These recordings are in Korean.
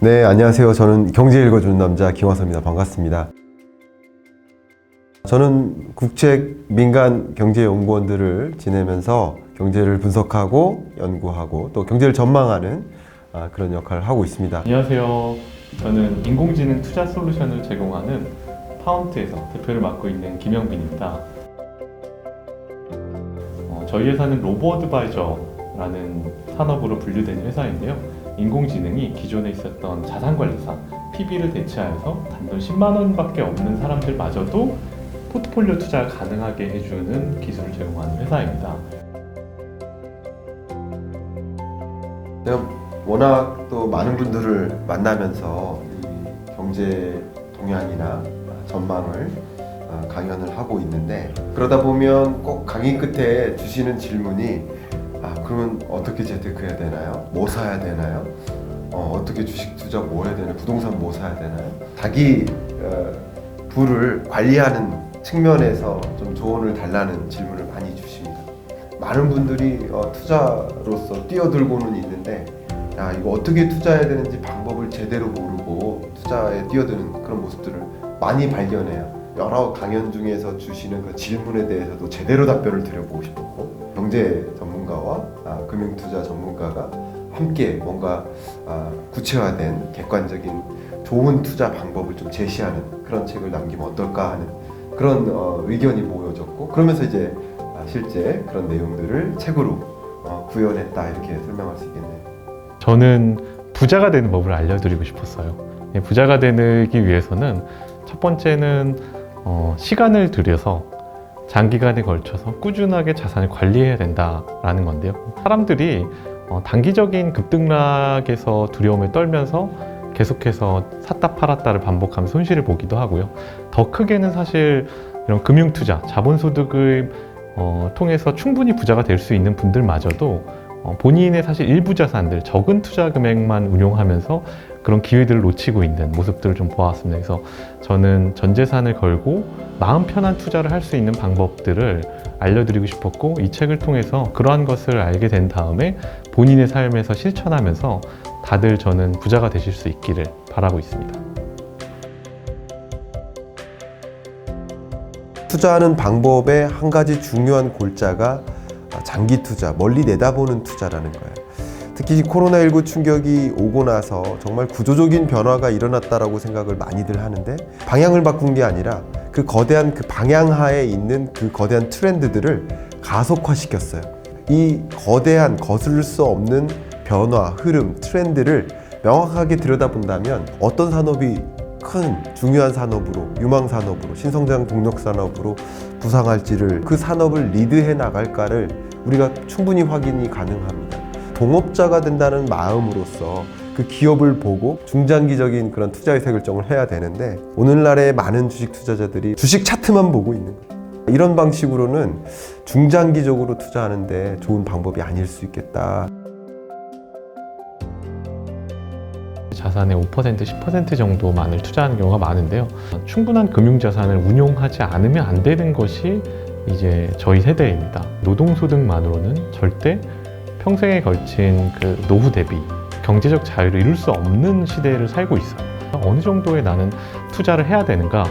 네, 안녕하세요. 저는 경제 읽어주는 남자 김화서입니다. 반갑습니다. 저는 국책 민간 경제 연구원들을 지내면서 경제를 분석하고 연구하고 또 경제를 전망하는 아, 그런 역할을 하고 있습니다. 안녕하세요. 저는 인공지능 투자 솔루션을 제공하는 파운트에서 대표를 맡고 있는 김영빈입니다. 어, 저희 회사는 로보 어드바이저라는 산업으로 분류되는 회사인데요. 인공지능이 기존에 있었던 자산관리사 PB를 대체하여서 단돈 10만 원밖에 없는 사람들마저도 포트폴리오 투자를 가능하게 해주는 기술을 제공하는 회사입니다. 제가 워낙 또 많은 분들을 만나면서 이 경제 동향이나 전망을 어, 강연을 하고 있는데 그러다 보면 꼭 강의 끝에 주시는 질문이 아 그러면 어떻게 재테크해야 되나요? 뭐 사야 되나요? 어, 어떻게 주식 투자 뭐 해야 되나요? 부동산 뭐 사야 되나요? 자기 어, 부를 관리하는 측면에서 좀 조언을 달라는 질문을 많이 주십니다. 많은 분들이 어, 투자로서 뛰어들고는 있는데 야 이거 어떻게 투자해야 되는지 방법을 제대로 모르고 투자에 뛰어드는 그런 모습들을 많이 발견해요. 여러 강연 중에서 주시는 그 질문에 대해서도 제대로 답변을 드려보고 싶었고 경제 전문 가와 아, 금융투자 전문가가 함께 뭔가 아, 구체화된 객관적인 좋은 투자 방법을 좀 제시하는 그런 책을 남기면 어떨까 하는 그런 어, 의견이 모여졌고 그러면서 이제 아, 실제 그런 내용들을 책으로 어, 구현했다 이렇게 설명할 수 있겠네요. 저는 부자가 되는 법을 알려드리고 싶었어요. 예, 부자가 되기 위해서는 첫 번째는 어, 시간을 들여서 장기간에 걸쳐서 꾸준하게 자산을 관리해야 된다라는 건데요. 사람들이 어, 단기적인 급등락에서 두려움에 떨면서 계속해서 샀다 팔았다를 반복하면 손실을 보기도 하고요. 더 크게는 사실 이런 금융 투자, 자본 소득을 어, 통해서 충분히 부자가 될 수 있는 분들마저도 어, 본인의 사실 일부 자산들 적은 투자 금액만 운용하면서 그런 기회들을 놓치고 있는 모습들을 좀 보았습니다. 그래서 저는 전 재산을 걸고 마음 편한 투자를 할 수 있는 방법들을 알려드리고 싶었고 이 책을 통해서 그러한 것을 알게 된 다음에 본인의 삶에서 실천하면서 다들 저는 부자가 되실 수 있기를 바라고 있습니다. 투자하는 방법의 한 가지 중요한 골자가 장기 투자, 멀리 내다보는 투자라는 거예요. 특히 코로나19 충격이 오고 나서 정말 구조적인 변화가 일어났다라고 생각을 많이들 하는데 방향을 바꾼 게 아니라 그 거대한 그 방향하에 있는 그 거대한 트렌드들을 가속화시켰어요. 이 거대한 거슬릴 수 없는 변화, 흐름, 트렌드를 명확하게 들여다본다면 어떤 산업이 큰 중요한 산업으로 유망 산업으로 신성장 동력 산업으로 부상할지를 그 산업을 리드해 나갈까를 우리가 충분히 확인이 가능합니다. 동업자가 된다는 마음으로서 그 기업을 보고 중장기적인 그런 투자 의사 결정을 해야 되는데 오늘날의 많은 주식 투자자들이 주식 차트만 보고 있는 거예요. 이런 방식으로는 중장기적으로 투자하는데 좋은 방법이 아닐 수 있겠다. 자산의 5% 10% 정도만을 투자하는 경우가 많은데요. 충분한 금융 자산을 운용하지 않으면 안 되는 것이 이제 저희 세대입니다. 노동소득만으로는 절대 평생에 걸친 그 노후 대비 경제적 자유를 이룰 수 없는 시대를 살고 있어요. 어느 정도의 나는 투자를 해야 되는가?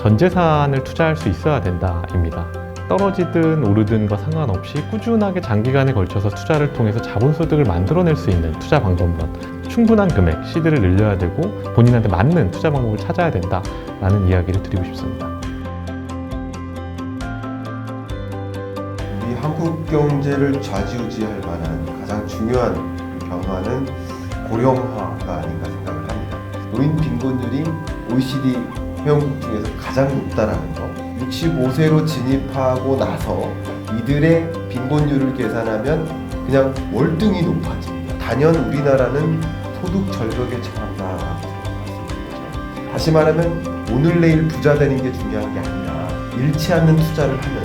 전 재산을 투자할 수 있어야 된다입니다. 떨어지든 오르든과 상관없이 꾸준하게 장기간에 걸쳐서 투자를 통해서 자본소득을 만들어낼 수 있는 투자 방법론 충분한 금액, 시드를 늘려야 되고 본인한테 맞는 투자 방법을 찾아야 된다라는 이야기를 드리고 싶습니다. 한국 경제를 좌지우지할 만한 가장 중요한 변화는 고령화가 아닌가 생각을 합니다. 노인 빈곤율이 OECD 회원국 중에서 가장 높다라는 거. 65세로 진입하고 나서 이들의 빈곤율을 계산하면 그냥 월등히 높아집니다. 단연 우리나라는 소득 절벽에 거죠. 다시 말하면 오늘 내일 부자 되는 게 중요한 게 아니라 잃지 않는 투자를 하면서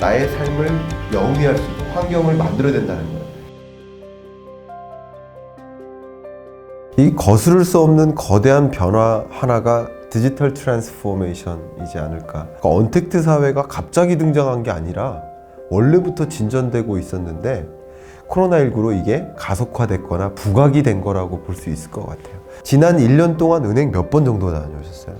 나의 삶을 영위할 수 있는 환경을 만들어야 된다는 거예요. 이 거스를 수 없는 거대한 변화 하나가 디지털 트랜스포메이션이지 않을까. 그러니까 언택트 사회가 갑자기 등장한 게 아니라 원래부터 진전되고 있었는데 코로나19로 이게 가속화됐거나 부각이 된 거라고 볼 수 있을 것 같아요. 지난 1년 동안 은행 몇 번 정도 다녀오셨어요?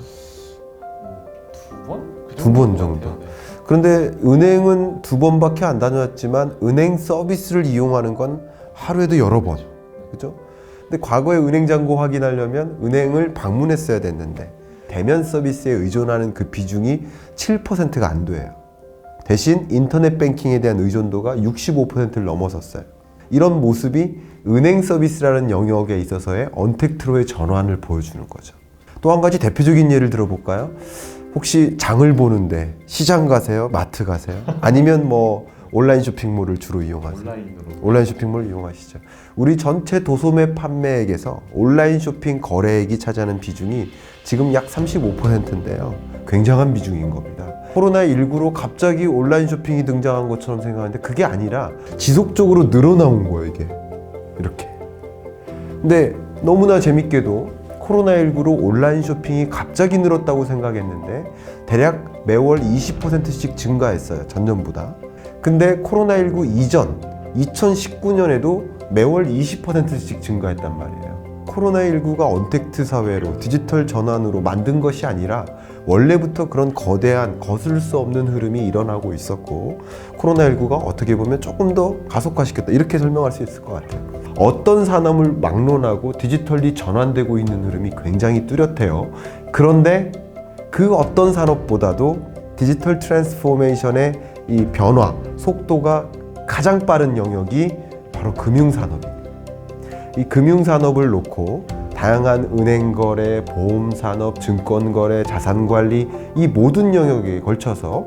두 번? 그 두번 정도. 같아요. 네. 그런데 은행은 두 번밖에 안 다녀왔지만 은행 서비스를 이용하는 건 하루에도 여러 번. 그죠? 근데 과거에 은행 잔고 확인하려면 은행을 방문했어야 됐는데 대면 서비스에 의존하는 그 비중이 7%가 안 돼요. 대신 인터넷 뱅킹에 대한 의존도가 65%를 넘어섰어요. 이런 모습이 은행 서비스라는 영역에 있어서의 언택트로의 전환을 보여주는 거죠. 또 한 가지 대표적인 예를 들어볼까요? 혹시 장을 보는데 시장 가세요? 마트 가세요? 아니면 뭐 온라인 쇼핑몰을 주로 이용하세요? 온라인으로 온라인 쇼핑몰 이용하시죠. 우리 전체 도소매 판매액에서 온라인 쇼핑 거래액이 차지하는 비중이 지금 약 35%인데요. 굉장한 비중인 겁니다. 코로나19로 갑자기 온라인 쇼핑이 등장한 것처럼 생각하는데 그게 아니라 지속적으로 늘어나온 거예요, 이게. 이렇게. 근데 너무나 재밌게도 코로나19로 온라인 쇼핑이 갑자기 늘었다고 생각했는데 대략 매월 20%씩 증가했어요. 전년보다. 근데 코로나19 이전 2019년에도 매월 20%씩 증가했단 말이에요. 코로나19가 언택트 사회로 디지털 전환으로 만든 것이 아니라 원래부터 그런 거대한 거슬 수 없는 흐름이 일어나고 있었고 코로나19가 어떻게 보면 조금 더 가속화시켰다 이렇게 설명할 수 있을 것 같아요. 어떤 산업을 막론하고 디지털리 전환되고 있는 흐름이 굉장히 뚜렷해요. 그런데 그 어떤 산업보다도 디지털 트랜스포메이션의 이 변화 속도가 가장 빠른 영역이 바로 금융산업입니다. 이 금융산업을 놓고 다양한 은행 거래, 보험 산업, 증권 거래, 자산 관리 이 모든 영역에 걸쳐서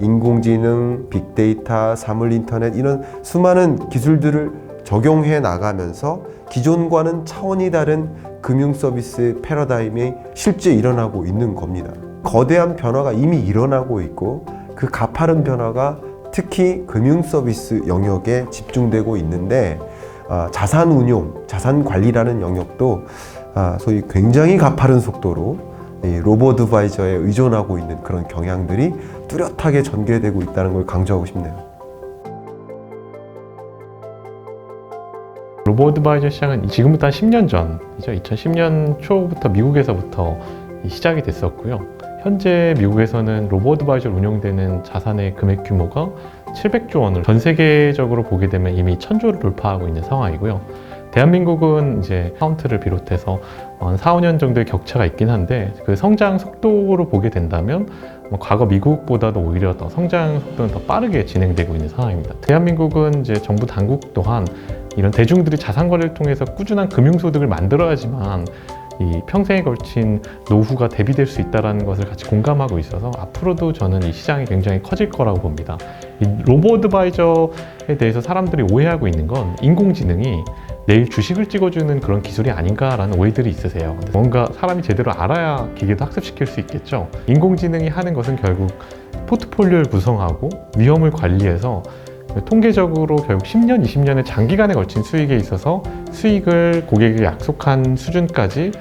인공지능, 빅데이터, 사물 인터넷 이런 수많은 기술들을 적용해 나가면서 기존과는 차원이 다른 금융 서비스 패러다임이 실제 일어나고 있는 겁니다. 거대한 변화가 이미 일어나고 있고 그 가파른 변화가 특히 금융 서비스 영역에 집중되고 있는데 아, 자산 운용, 자산 관리라는 영역도 아, 소위 굉장히 가파른 속도로 이 로보드바이저에 의존하고 있는 그런 경향들이 뚜렷하게 전개되고 있다는 걸 강조하고 싶네요. 로보드바이저 시장은 지금부터 한 10년 전이죠. 2010년 초부터 미국에서부터 이 시작이 됐었고요. 현재 미국에서는 로보드바이저로 운영되는 자산의 금액 규모가 700조 원을 전 세계적으로 보게 되면 이미 1000조를 돌파하고 있는 상황이고요. 대한민국은 이제 카운트를 비롯해서 한 4, 5년 정도의 격차가 있긴 한데 그 성장 속도로 보게 된다면 뭐 과거 미국보다도 오히려 더 성장 속도는 더 빠르게 진행되고 있는 상황입니다. 대한민국은 이제 정부 당국 또한 이런 대중들이 자산 거래를 통해서 꾸준한 금융 소득을 만들어야지만 이 평생에 걸친 노후가 대비될 수 있다는 것을 같이 공감하고 있어서 앞으로도 저는 이 시장이 굉장히 커질 거라고 봅니다. 이 로보드바이저에 대해서 사람들이 오해하고 있는 건 인공지능이 내일 주식을 찍어주는 그런 기술이 아닌가라는 오해들이 있으세요. 뭔가 사람이 제대로 알아야 기계도 학습시킬 수 있겠죠. 인공지능이 하는 것은 결국 포트폴리오를 구성하고 위험을 관리해서 통계적으로 결국 10년, 20년의 장기간에 걸친 수익에 있어서 수익을 고객에게 약속한 수준까지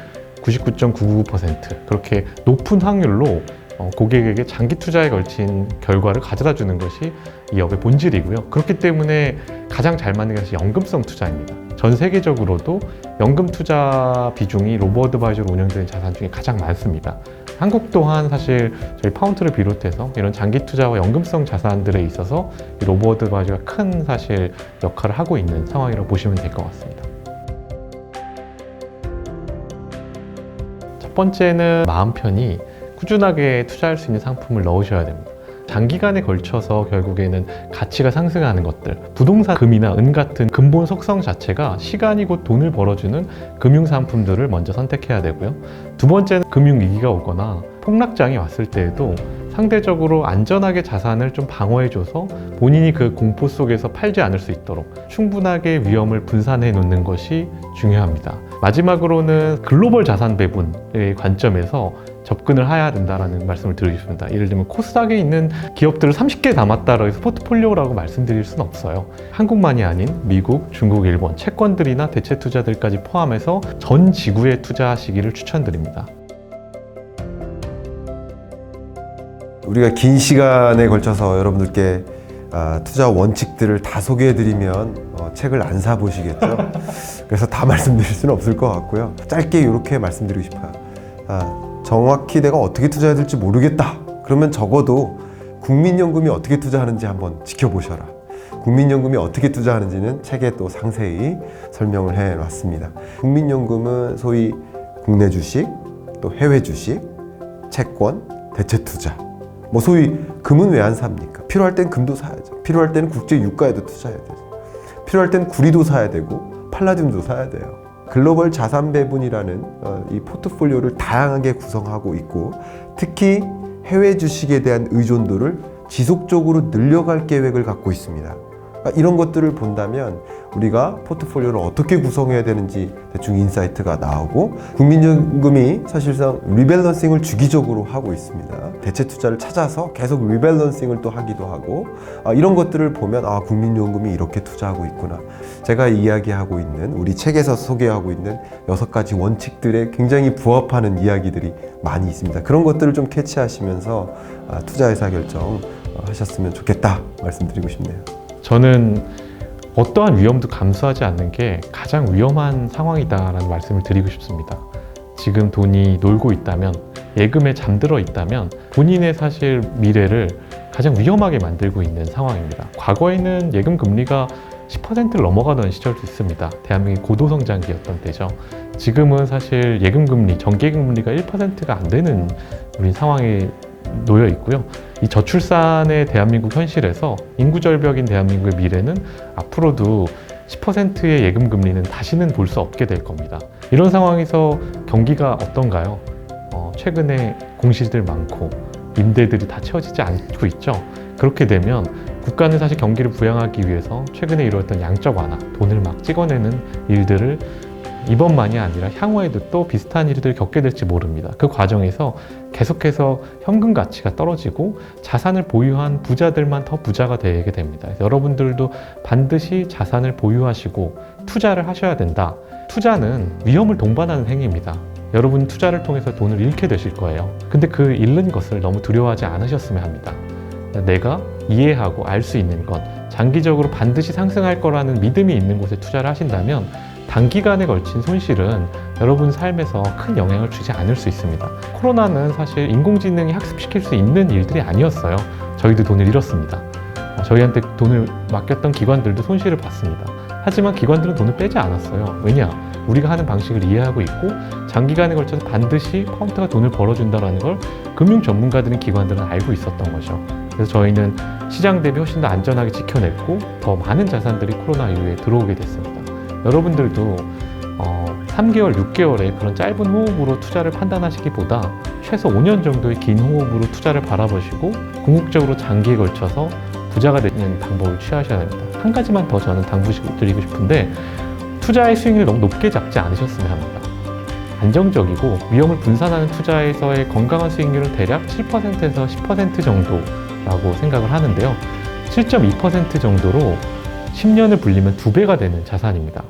99.99% 그렇게 높은 확률로 어, 고객에게 장기 투자에 걸친 결과를 가져다 주는 것이 이 업의 본질이고요. 그렇기 때문에 가장 잘 맞는 것이 연금성 투자입니다. 전 세계적으로도 연금 투자 비중이 로보어드바이저로 운영되는 자산 중에 가장 많습니다. 한국 또한 사실 저희 파운트를 비롯해서 이런 장기 투자와 연금성 자산들에 있어서 이 로보어드바이저가 큰 사실 역할을 하고 있는 상황이라고 보시면 될 것 같습니다. 첫 번째는 마음 편히 꾸준하게 투자할 수 있는 상품을 넣으셔야 됩니다. 장기간에 걸쳐서 결국에는 가치가 상승하는 것들, 부동산 금이나 은 같은 근본 속성 자체가 시간이 곧 돈을 벌어주는 금융 상품들을 먼저 선택해야 되고요. 두 번째는 금융 위기가 오거나 폭락장이 왔을 때에도 상대적으로 안전하게 자산을 좀 방어해줘서 본인이 그 공포 속에서 팔지 않을 수 있도록 충분하게 위험을 분산해 놓는 것이 중요합니다. 마지막으로는 글로벌 자산 배분의 관점에서 접근을 해야 된다라는 말씀을 드리고 싶습니다. 예를 들면 코스닥에 있는 기업들을 30개 담았다라고 해서 포트폴리오라고 말씀드릴 수는 없어요. 한국만이 아닌 미국, 중국, 일본, 채권들이나 대체 투자들까지 포함해서 전 지구에 투자하시기를 추천드립니다. 우리가 긴 시간에 걸쳐서 여러분들께 아, 투자 원칙들을 다 소개해드리면 어, 책을 안 사보시겠죠. 그래서 다 말씀드릴 수는 없을 것 같고요. 짧게 이렇게 말씀드리고 싶어요. 아, 정확히 내가 어떻게 투자해야 될지 모르겠다. 그러면 적어도 국민연금이 어떻게 투자하는지 한번 지켜보셔라. 국민연금이 어떻게 투자하는지는 책에 또 상세히 설명을 해 놨습니다. 국민연금은 소위 국내 주식, 또 해외 주식, 채권, 대체 투자. 뭐 소위 금은 왜 안 삽니까? 필요할 땐 금도 사야죠. 필요할 때는 국제 유가에도 투자해야 되죠. 필요할 땐 구리도 사야 되고 팔라듐도 사야 돼요. 글로벌 자산 배분이라는 어, 이 포트폴리오를 다양하게 구성하고 있고 특히 해외 주식에 대한 의존도를 지속적으로 늘려갈 계획을 갖고 있습니다. 그러니까 이런 것들을 본다면 우리가 포트폴리오를 어떻게 구성해야 되는지 대충 인사이트가 나오고 국민연금이 사실상 리밸런싱을 주기적으로 하고 있습니다. 대체 투자를 찾아서 계속 리밸런싱을 또 하기도 하고 아, 이런 것들을 보면 아 국민연금이 이렇게 투자하고 있구나. 제가 이야기하고 있는 우리 책에서 소개하고 있는 여섯 가지 원칙들에 굉장히 부합하는 이야기들이 많이 있습니다. 그런 것들을 좀 캐치하시면서 아, 투자 의사 결정 어, 하셨으면 좋겠다 말씀드리고 싶네요. 저는 어떠한 위험도 감수하지 않는 게 가장 위험한 상황이다라는 말씀을 드리고 싶습니다. 지금 돈이 놀고 있다면, 예금에 잠들어 있다면 본인의 사실 미래를 가장 위험하게 만들고 있는 상황입니다. 과거에는 예금 금리가 10%를 넘어가던 시절도 있습니다. 대한민국이 고도성장기였던 때죠. 지금은 사실 예금 금리, 정기예금 금리가 1%가 안 되는 우리 상황에 놓여 있고요. 이 저출산의 대한민국 현실에서 인구 절벽인 대한민국의 미래는 앞으로도 10%의 예금 금리는 다시는 볼 수 없게 될 겁니다. 이런 상황에서 경기가 어떤가요? 어, 최근에 공실들 많고 임대들이 다 채워지지 않고 있죠. 그렇게 되면 국가는 사실 경기를 부양하기 위해서 최근에 이루었던 양적 완화, 돈을 막 찍어내는 일들을 이번만이 아니라 향후에도 또 비슷한 일들을 겪게 될지 모릅니다. 그 과정에서 계속해서 현금 가치가 떨어지고 자산을 보유한 부자들만 더 부자가 되게 됩니다. 여러분들도 반드시 자산을 보유하시고 투자를 하셔야 된다. 투자는 위험을 동반하는 행위입니다. 여러분 투자를 통해서 돈을 잃게 되실 거예요. 근데 그 잃는 것을 너무 두려워하지 않으셨으면 합니다. 내가 이해하고 알 수 있는 것, 장기적으로 반드시 상승할 거라는 믿음이 있는 곳에 투자를 하신다면 단기간에 걸친 손실은 여러분 삶에서 큰 영향을 주지 않을 수 있습니다. 코로나는 사실 인공지능이 학습시킬 수 있는 일들이 아니었어요. 저희도 돈을 잃었습니다. 어, 저희한테 돈을 맡겼던 기관들도 손실을 봤습니다. 하지만 기관들은 돈을 빼지 않았어요. 왜냐? 우리가 하는 방식을 이해하고 있고 장기간에 걸쳐서 반드시 카운터가 돈을 벌어준다는 걸 금융 전문가들인 기관들은 알고 있었던 거죠. 그래서 저희는 시장 대비 훨씬 더 안전하게 지켜냈고 더 많은 자산들이 코로나 이후에 들어오게 됐습니다. 여러분들도 어, 3개월, 6개월의 그런 짧은 호흡으로 투자를 판단하시기보다 최소 5년 정도의 긴 호흡으로 투자를 바라보시고 궁극적으로 장기에 걸쳐서 부자가 되는 방법을 취하셔야 됩니다. 한 가지만 더 저는 당부드리고 싶은데 투자의 수익률을 너무 높게 잡지 않으셨으면 합니다. 안정적이고 위험을 분산하는 투자에서의 건강한 수익률은 대략 7%에서 10% 정도라고 생각을 하는데요. 7.2% 정도로 10년을 불리면 두 배가 되는 자산입니다.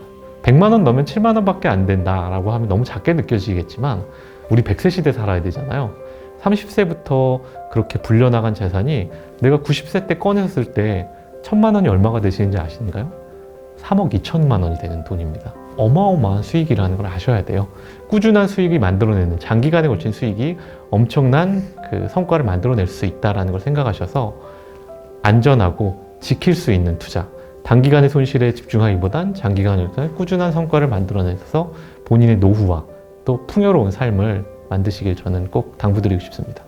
100만 원 넣으면 7만 원밖에 안 된다라고 하면 너무 작게 느껴지겠지만 우리 100세 시대 살아야 되잖아요. 30세부터 그렇게 불려나간 재산이 내가 90세 때 꺼냈을 때 천만 원이 얼마가 되시는지 아시는가요? 3억 2천만 원이 되는 돈입니다. 어마어마한 수익이라는 걸 아셔야 돼요. 꾸준한 수익이 만들어내는 장기간에 걸친 수익이 엄청난 그 성과를 만들어낼 수 있다라는 걸 생각하셔서 안전하고 지킬 수 있는 투자, 단기간의 손실에 집중하기보단 장기간에 꾸준한 성과를 만들어내서 본인의 노후와 또 풍요로운 삶을 만드시길 저는 꼭 당부드리고 싶습니다.